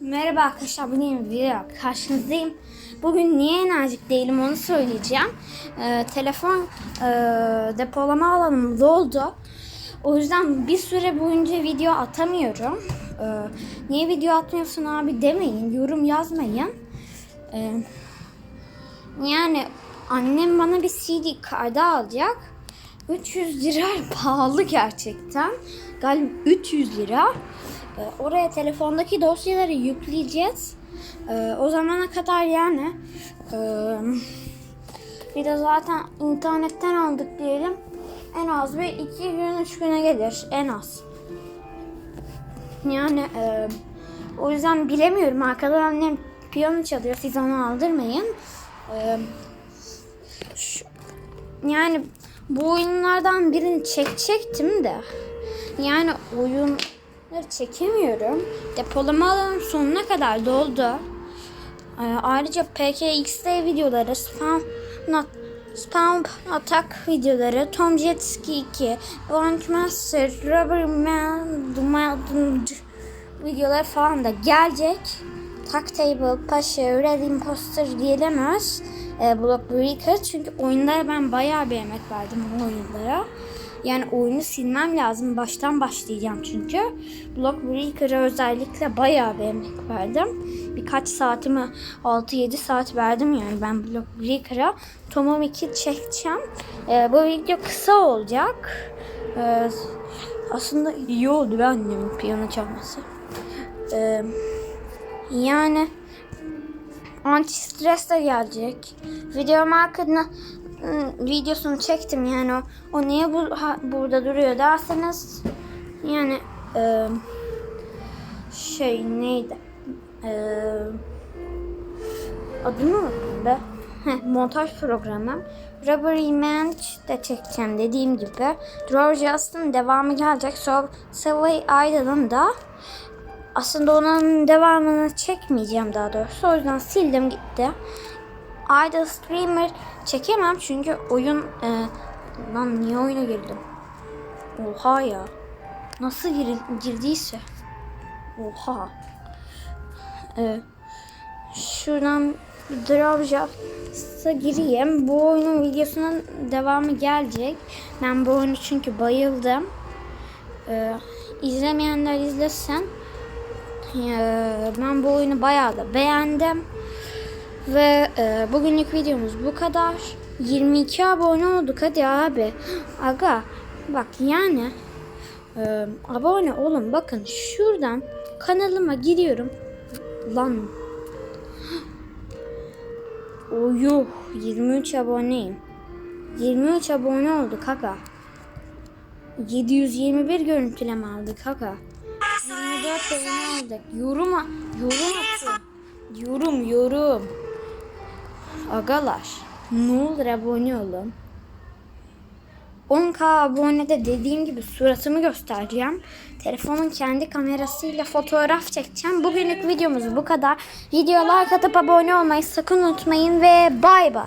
Merhaba arkadaşlar bugün bir video karşınızdayım. Bugün niye enerjik değilim onu söyleyeceğim. Ee, telefon e, depolama alanım doldu. O yüzden bir süre boyunca video atamıyorum. Ee, niye video atmıyorsun abi demeyin, yorum yazmayın. Ee, yani annem bana bir CD kartı alacak. 300 lira pahalı gerçekten. Galiba 300 lira. Ee, Oraya telefondaki dosyaları yükleyeceğiz. Ee, O zamana kadar yani e, bir de zaten internetten aldık diyelim. En az bir iki gün, üç güne gelir. En az. Yani e, o yüzden bilemiyorum. Arkadan annem piyano çalıyor. Siz onu aldırmayın. E, şu- yani bu oyunlardan birini çekecektim de. Yani oyunları çekemiyorum. Depolama alanım sonuna kadar doldu. Ee, ayrıca PKXD videoları, spam, not, spam atak videoları, Tom Jet Ski 2, Launch Master, Rubber Man, Duman videolar falan da gelecek. Tag Table, Paşa, Red Imposter diyelemez. E, Block Breaker çünkü oyunlara ben bayağı bir emek verdim bu oyunlara. Yani oyunu silmem lazım. Baştan başlayacağım çünkü. Block Breaker'a özellikle bayağı bir emek verdim. Birkaç saatimi 6-7 saat verdim yani ben Block Breaker'a. Tomom 2 çekeceğim. E, bu video kısa olacak. E, aslında iyi oldu be annemin piyano çalması. E, yani anti stres de gelecek. Video marketine ıı, videosunu çektim yani. O, o niye bu, ha- burada duruyor derseniz yani e, şey neydi? E, adını unuttum be. Montaj programı. Rubbery Man de çekeceğim dediğim gibi. Draw Just'ın devamı gelecek. So, Subway Idol'ın da aslında onun devamını çekmeyeceğim daha doğrusu. O yüzden sildim gitti. Idol Streamer çekemem çünkü oyun... E, lan niye oyuna girdim? Oha ya. Nasıl gir, girdiyse. Oha. E, şuradan Dropshop'a gireyim. Bu oyunun videosunun devamı gelecek. Ben bu oyunu çünkü bayıldım. E, izlemeyenler izlesin. Ben bu oyunu bayağı da beğendim. Ve e, bugünlük videomuz bu kadar. 22 abone olduk hadi abi. Aga bak yani e, abone olun. Bakın şuradan kanalıma giriyorum. Lan. Oh, yuh 23 aboneyim. 23 abone olduk aga. 721 görüntüleme aldık aga. 24 abone aldık. Yorum, yorum atın. Yorum, yorum. Agalar, ne olur abone olun. 10k abonede dediğim gibi suratımı göstereceğim. Telefonun kendi kamerasıyla fotoğraf çekeceğim. Bugünlük videomuz bu kadar. Videoya like atıp abone olmayı sakın unutmayın ve bay bay.